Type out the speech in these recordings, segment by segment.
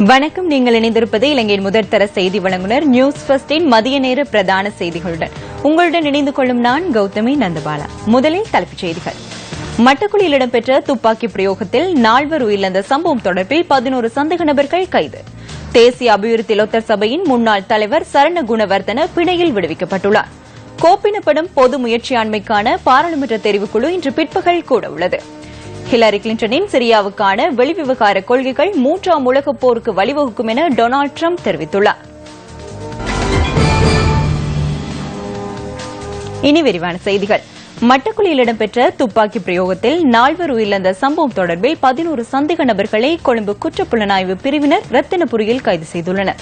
வணக்கம். நீங்கள் இணைந்திருப்பது இலங்கையின் முதற்தர செய்தி வழங்குனர் நியூஸ் ஃபர்ஸ்டின் மதிய நேர பிரதான செய்திகளுடன். உங்களுடன் இணைந்து கொள்ளும் நான் கௌதமி நந்தபாலா. முதலில் தலைப்புச் செய்திகள். மட்டக்குழியில் இடம்பெற்ற துப்பாக்கி பிரயோகத்தில் நால்வர் உயிரிழந்த சம்பவம் தொடர்பில் பதினோரு சந்தேக நபர்கள் கைது. தேசிய அபிவிருத்தி லொத்தர் சபையின் முன்னாள் தலைவர் சரண குணவர்தன பிணையில் விடுவிக்கப்பட்டுள்ளார். கோப்பினப்படும் பொது முயற்சியாண்மைக்கான பாராளுமன்ற தெரிவுக்குழு இன்று பிற்பகல் கூட உள்ளது. ஹிலாரி கிளின்டனின் சிரியாவுக்கான வெளிவிவகார கொள்கைகள் மூன்றாம் உலகப் போருக்கு வழிவகுக்கும் என டொனால்டு ட்ரம்ப் தெரிவித்துள்ளார். இனி விரிவான செய்திகள். மட்டக்குழியில் இடம்பெற்ற துப்பாக்கி பிரயோகத்தில் நால்வர் உயிரிழந்த சம்பவம் தொடர்பில் பதினோரு சந்தேக நபர்களை கொழும்பு குற்றப்புலனாய்வு பிரிவினர் ரத்தினபுரியில் கைது செய்துள்ளனா்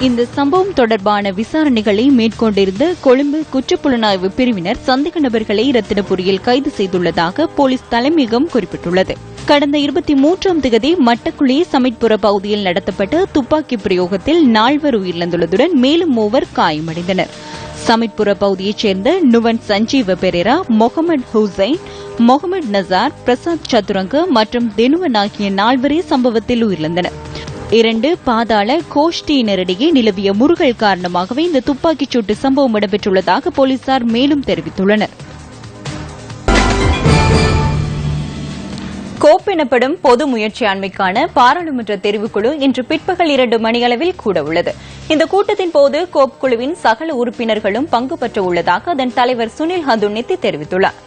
இந்த சம்பவம் தொடர்பான விசாரணைகளை மேற்கொண்டிருந்த கொழும்பு குற்றப்புலனாய்வு பிரிவினர் சந்தேக நபர்களை ரத்தினபுரியில் கைது செய்துள்ளதாக போலீஸ் தலைமையகம் குறிப்பிட்டுள்ளது. கடந்த இருபத்தி மூன்றாம் தேதி மட்டக்குழி சமிட்புர பகுதியில் நடத்தப்பட்ட துப்பாக்கி பிரயோகத்தில் நால்வர் உயிரிழந்துள்ளதுடன் மேலும் மூவர் காயமடைந்தனர். சமிட்புர பகுதியைச் சேர்ந்த நுவன் சஞ்சீவ பெரேரா முகமது ஹுசைன் முகமது நசார் பிரசாத் சதுரங்க மற்றும் தெனுவன் ஆகிய நால்வரே சம்பவத்தில் உயிரிழந்தனா் இரண்டு பாதாள கோஷ்டியினரிடையே நிலவிய முருகல் காரணமாகவே இந்த துப்பாக்கிச் சூட்டு சம்பவம் இடம்பெற்றுள்ளதாக போலீசார் மேலும் தெரிவித்துள்ளனர். கோப் எனப்படும் பொது முயற்சியாண்மைக்கான பாராளுமன்ற தெரிவுக்குழு இன்று பிற்பகல் இரண்டு மணியளவில் கூட உள்ளது இந்த கூட்டத்தின் போது கோப் குழுவின் சகல உறுப்பினர்களும் பங்கு பெற்ற உள்ளதாக அதன் தலைவர் சுனில் ஹதுன்னித்தி தெரிவித்துள்ளார்.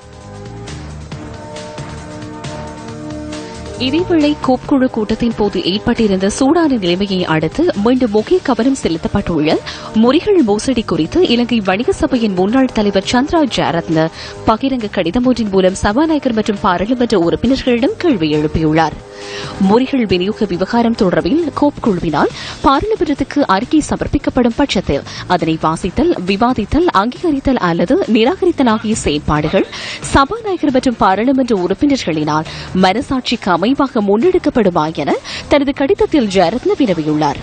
இதேவேளை கோப் குழு கூட்டத்தின் போது ஏற்பட்டிருந்த சூடான நிலைமையை அடுத்து மீண்டும் முக்கிய கவனம் செலுத்தப்பட்டுள்ள முறிகள் மோசடி குறித்து இலங்கை வணிக சபையின் முன்னாள் தலைவர் சந்திரா ஜாரத்ன பகிரங்க கடிதம் ஒன்றின் மூலம் சபாநாயகர் மற்றும் பாராளுமன்ற உறுப்பினர்களிடம் கேள்வி எழுப்பியுள்ளார். முறிகள் விநியோக விவகாரம் தொடர்பில் கோப் குழுவினால் பாராளுமன்றத்துக்கு அறிக்கை சமர்ப்பிக்கப்படும் பட்சத்தில் அதனை வாசித்தல் விவாதித்தல் அங்கீகரித்தல் அல்லது நிராகரித்தல் ஆகிய செயற்பாடுகள் சபாநாயகர் மற்றும் பாராளுமன்ற உறுப்பினர்களினால் மனசாட்சிக்கு அமைவாக முன்னெடுக்கப்படுமா என தனது கடிதத்தில் ஜெயரத்ன வினவியுள்ளாா்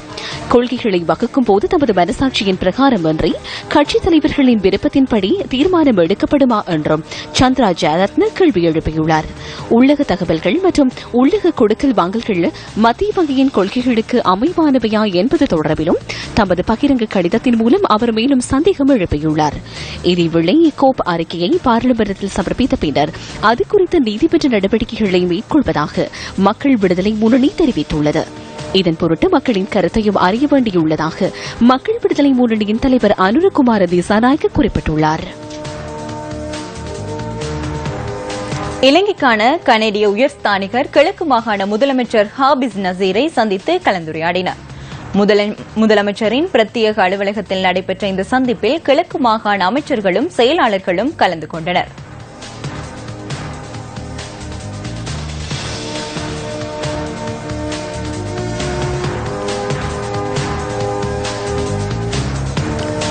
கொள்கைகளை வகுக்கும் போது தமது மனசாட்சியின் பிரகாரம் அன்றி கட்சித் தலைவர்களின் விருப்பத்தின்படி தீர்மானம் எடுக்கப்படுமா என்றும் சந்திரா ஜெயரத்ன கேள்வி எழுப்பியுள்ளார். உள்ளக தகவல்கள் மற்றும் உள்ளக கொடுக்கல் வாங்கல்கள் மத்திய வங்கியின் கொள்கைகளுக்கு அமைவானவையா என்பது தொடர்பிலும் தமது பகிரங்க கடிதத்தின் மூலம் அவர் மேலும் சந்தேகம் எழுப்பியுள்ளார். இதேவேளை கோப் அறிக்கையை பாராளுமன்றத்தில் சமர்ப்பித்த பின்னர் அது குறித்த நீதிமன்ற நடவடிக்கைகளை மேற்கொள்வதாக மக்கள் விடுதலை முன்னணி தெரிவித்துள்ளது. இதன் பொருட்டு மக்களின் கருத்தையும் அறிய வேண்டியுள்ளதாக மக்கள் விடுதலை முன்னணியின் தலைவர் அனுரகுமார திசாநாயக்க குறிப்பிட்டுள்ளார். இலங்கைக்கான கனேடிய உயர்ஸ்தானிகர் கிழக்கு மாகாண முதலமைச்சர் ஹாபிஸ் நசீரை சந்தித்து கலந்துரையாடினார். முதல- முதலமைச்சரின் பிரத்யேக அலுவலகத்தில் நடைபெற்ற இந்த சந்திப்பில் கிழக்கு மாகாண அமைச்சர்களும் செயலாளர்களும் கலந்து கொண்டனர்.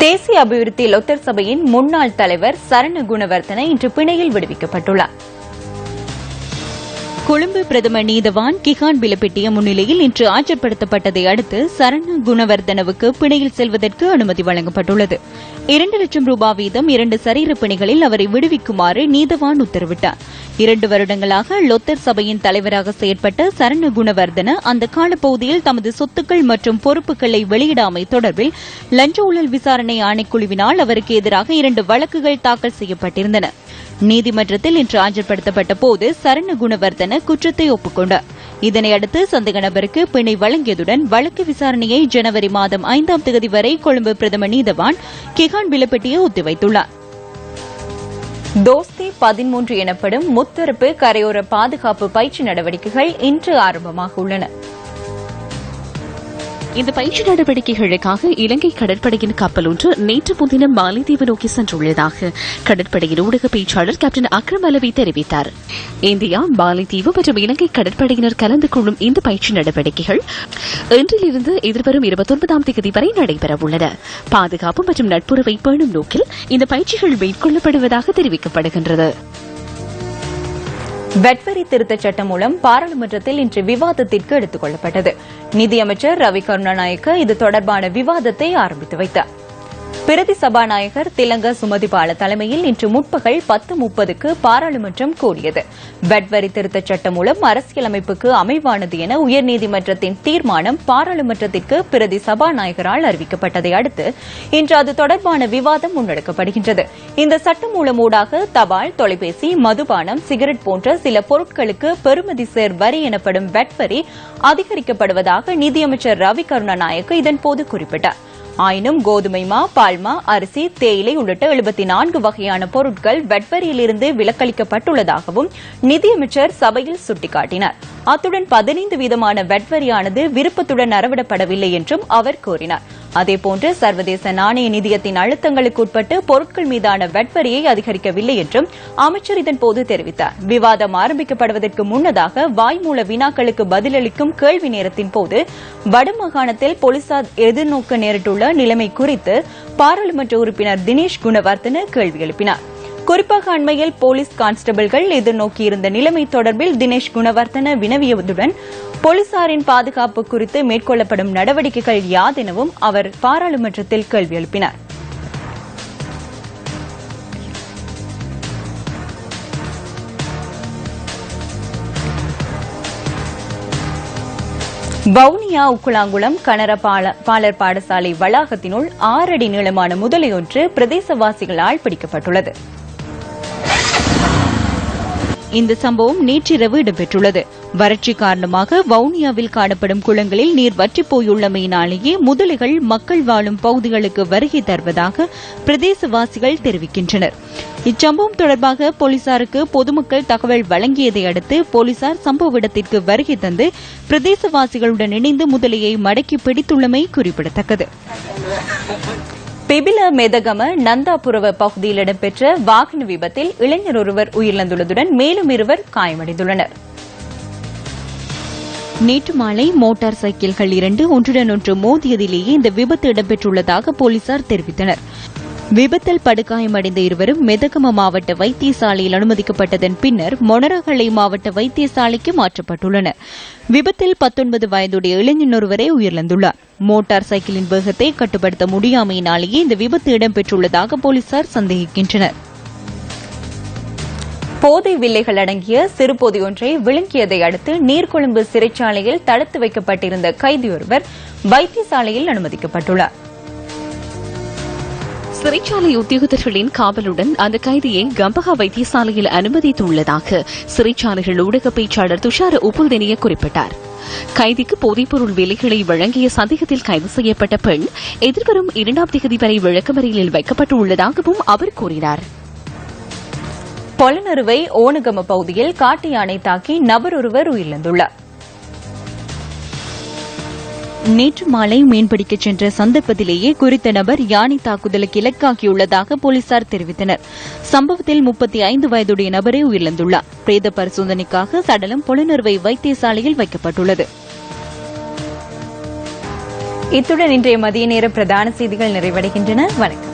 தேசிய அபிவிருத்தி லொத்தர் சபையின் முன்னாள் தலைவர் சரண குணவர்த்தன இன்று பிணையில் விடுவிக்கப்பட்டுள்ளார். கொழும்பு பிரதமர் நீதவான் கிஹான் பிலப்பெட்டிய முன்னிலையில் இன்று ஆஜர்படுத்தப்பட்டதை அடுத்து சரண குணவர்தனவுக்கு பிணையில் செல்வதற்கு அனுமதி வழங்கப்பட்டுள்ளது. இரண்டு லட்சம் ரூபாய் வீதம் இரண்டு சரீர பிணைகளில் அவரை விடுவிக்குமாறு நீதவான் உத்தரவிட்டார். இரண்டு வருடங்களாக லொத்தர் சபையின் தலைவராக செயற்பட்ட சரண குணவர்தன அந்த காலப்பகுதியில் தமது சொத்துக்கள் மற்றும் பொறுப்புகளை வெளியிடாமை தொடர்பில் லஞ்ச ஊழல் விசாரணை ஆணைக்குழுவினால் அவருக்கு எதிராக இரண்டு வழக்குகள் தாக்கல் செய்யப்பட்டிருந்தன. நீதிமன்றத்தில் இன்று ஆஜர்படுத்தப்பட்ட போது சரண குணவர்தன குற்றத்தை ஒப்புக்கொண்டார். இதனையடுத்து சந்தேக நபருக்கு பிணை வழங்கியதுடன் வழக்கு விசாரணையை ஜனவரி மாதம் ஐந்தாம் தேதி வரை கொழும்பு பிரதமர் நீதவான் கிஹான் விலப்பட்டியை ஒத்திவைத்துள்ளார். தோஸ்தி பதிமூன்று எனப்படும் முத்தரப்பு கரையோர பாதுகாப்பு பயிற்சி நடவடிக்கைகள் இன்று ஆரம்பமாக உள்ளன. இந்த பயிற்சி நடவடிக்கைகளுக்காக இலங்கை கடற்படையின் கப்பல் ஒன்று நேற்று முன்தினம் மாலைதீவு நோக்கி சென்றுள்ளதாக கடற்படையின் ஊடக பேச்சாளர் கேப்டன் அக்ரம் அலவி தெரிவித்தார். இந்தியா மாலைதீவு மற்றும் இலங்கை கடற்படையினர் கலந்து கொள்ளும் இந்த பயிற்சி நடவடிக்கைகள் இன்றிலிருந்து எதிர்வரும் இருபத்தொன்பதாம் தேதி வரை நடைபெறவுள்ளன பாதுகாப்பு மற்றும் நட்புறவை பேணும் நோக்கில் இந்த பயிற்சிகள் மேற்கொள்ளப்படுவதாக தெரிவிக்கப்படுகின்றது. வெட்வரி திருத்தச் சட்டம் மூலம் பாராளுமன்றத்தில் இன்று விவாதத்திற்கு எடுத்துக் கொள்ளப்பட்டது. நிதியமைச்சர் ரவி கருணாநாயக்க இது தொடர்பான விவாதத்தை ஆரம்பித்து வைத்தார் பிரதி சபாநாயகர் திலங்க சுமதிபால தலைமையில் இன்று முற்பகல் பத்து முப்பதுக்கு பாராளுமன்றம் கூடியது. வெட் வரி திருத்தச் சட்டம் மூலம் அரசியலமைப்புக்கு அமைவானது என உயர்நீதிமன்றத்தின் தீர்மானம் பாராளுமன்றத்திற்கு பிரதி சபாநாயகரால் அறிவிக்கப்பட்டதை அடுத்து இன்று அது தொடர்பான விவாதம் முன்னெடுக்கப்படுகின்றது. இந்த சட்டம் மூலம் ஊடாக தபால் தொலைபேசி மதுபானம் சிகரெட் போன்ற சில பொருட்களுக்கு பெறுமதி சேர் வரி எனப்படும் வெட் வரி அதிகரிக்கப்படுவதாக நிதியமைச்சர் ரவி கருணாநாயக்கு இதன்போது குறிப்பிட்டார். ஆயினும் கோதுமை மா பால்மா அரிசி தேயிலை உள்ளிட்ட எழுபத்தி நான்கு வகையான பொருட்கள் வெட்வரியிலிருந்து விலக்களிக்கப்பட்டுள்ளதாகவும் நிதியமைச்சர் சபையில் சுட்டிக்காட்டினார். அத்துடன் பதினைந்து வீதமான வெட்வரியானது விருப்பத்துடன் அறவிடப்படவில்லை என்றும் அவர் கூறினார். அதேபோன்று சர்வதேச நாணய நிதியத்தின் அழுத்தங்களுக்கு உட்பட்டு பொருட்கள் மீதான வெட்வரியை அதிகரிக்கவில்லை என்றும் அமைச்சர் இதன்போது தெரிவித்தார். விவாதம் ஆரம்பிக்கப்படுவதற்கு முன்னதாக வாய்மூல வினாக்களுக்கு பதிலளிக்கும் கேள்வி நேரத்தின் போது வடமாகாணத்தில் போலீசார் எதிர்நோக்க நேரிட்டுள்ள நிலைமை குறித்து பாராளுமன்ற உறுப்பினர் தினேஷ் குணவர்த்தன கேள்வி எழுப்பினார். குறிப்பாக அண்மையில் போலீஸ் கான்ஸ்டபிள்கள் எதிர்நோக்கியிருந்த நிலைமை தொடர்பில் தினேஷ் குணவர்த்தன வினவியதுடன் போலீசாரின் பாதுகாப்பு குறித்து மேற்கொள்ளப்படும் நடவடிக்கைகள் யாதெனவும் அவர் பாராளுமன்றத்தில் கேள்வி எழுப்பினார். வவுனியா உக்குளாங்குளம் கனர பாலர் பாடசாலை வளாகத்தினுள் ஆறடி நீளமான முதலையொன்று பிரதேசவாசிகளால் பிடிக்கப்பட்டுள்ளது. இந்த சம்பவம் நேற்றிரவு இடம்பெற்றுள்ளது. வறட்சி காரணமாக வவுனியாவில் காணப்படும் குளங்களில் நீர் வற்றி போயுள்ளமையினாலேயே முதலைகள் மக்கள் வாழும் பகுதிகளுக்கு வருகை தருவதாக பிரதேசவாசிகள் தெரிவிக்கின்றனர். இச்சம்பவம் தொடர்பாக போலீசாருக்கு பொதுமக்கள் தகவல் வழங்கியதை அடுத்து போலீசார் சம்பவ இடத்திற்கு வருகை தந்து பிரதேசவாசிகளுடன் இணைந்து முதலையை மடக்கி பிடித்துள்ளமை குறிப்பிடத்தக்கது. பிபில மெதகம நந்தாபுரவ பகுதியில் இடம்பெற்ற வாகன விபத்தில் இளைஞர் ஒருவர் உயிரிழந்துள்ளதுடன் மேலும் இருவர் காயமடைந்துள்ளனர். நேற்று மாலை மோட்டார் சைக்கிள்கள் இரண்டு ஒன்றுடன் ஒன்று மோதியதிலேயே இந்த விபத்து இடம்பெற்றுள்ளதாக போலீசார் தெரிவித்தனர். விபத்தில் படுகாயமடைந்த இருவரும் மெதகம மாவட்ட வைத்தியசாலையில் அனுமதிக்கப்பட்டதன் பின்னர் மொனரகலை மாவட்ட வைத்தியசாலைக்கு மாற்றப்பட்டுள்ளனர். விபத்தில் பத்தொன்பது வயதுடைய இளைஞன் ஒருவரே உயிரிழந்துள்ளார். மோட்டார் சைக்கிளின் வேகத்தை கட்டுப்படுத்த முடியாமையினாலேயே இந்த விபத்து இடம்பெற்றுள்ளதாக போலீசார் சந்தேகிக்கின்றனர். போதை வில்லைகள் அடங்கிய சிறுபொதி ஒன்றை விழுங்கியதை அடுத்து நீர்கொழும்பு சிறைச்சாலையில் தடுத்து வைக்கப்பட்டிருந்த கைதியொருவர் வைத்தியசாலையில் அனுமதிக்கப்பட்டுள்ளார். சிறைச்சாலை உத்தியோகத்தர்களின் காவலுடன் அந்த கைதியை கம்பகா வைத்தியசாலையில் அனுமதித்துள்ளதாக சிறைச்சாலைகள் ஊடக பேச்சாளர் துஷார உப்புல்தெனிய குறிப்பிட்டார். கைதிக்கு போதைப்பொருள் விலைகளை வழங்கிய சந்தேகத்தில் கைது செய்யப்பட்ட பெண் எதிர்வரும் இரண்டாம் தேதி வரை விளக்கமறியலில் வைக்கப்பட்டுள்ளதாகவும் அவர் கூறினார். பொலனறுவை ஓனகம பகுதியில் காட்டு யானை தாக்கி நபர் ஒருவர் உயிரிழந்துள்ளார். நேற்று மாலை மீன்பிடிக்கச் சென்ற சந்தர்ப்பத்திலேயே குறித்த நபர் யானை தாக்குதலுக்கு இலக்காகியுள்ளதாக போலீசார் தெரிவித்தனர். சம்பவத்தில் முப்பத்தி ஐந்து வயதுடைய நபரே உயிரிழந்துள்ளார். பிரேத பரிசோதனைக்காக சடலம் புலனர்வை வைத்தியசாலையில் வைக்கப்பட்டுள்ளது. இத்துடன் இன்றைய மதிய நேர பிரதான செய்திகள் நிறைவடைகின்றன. வணக்கம்.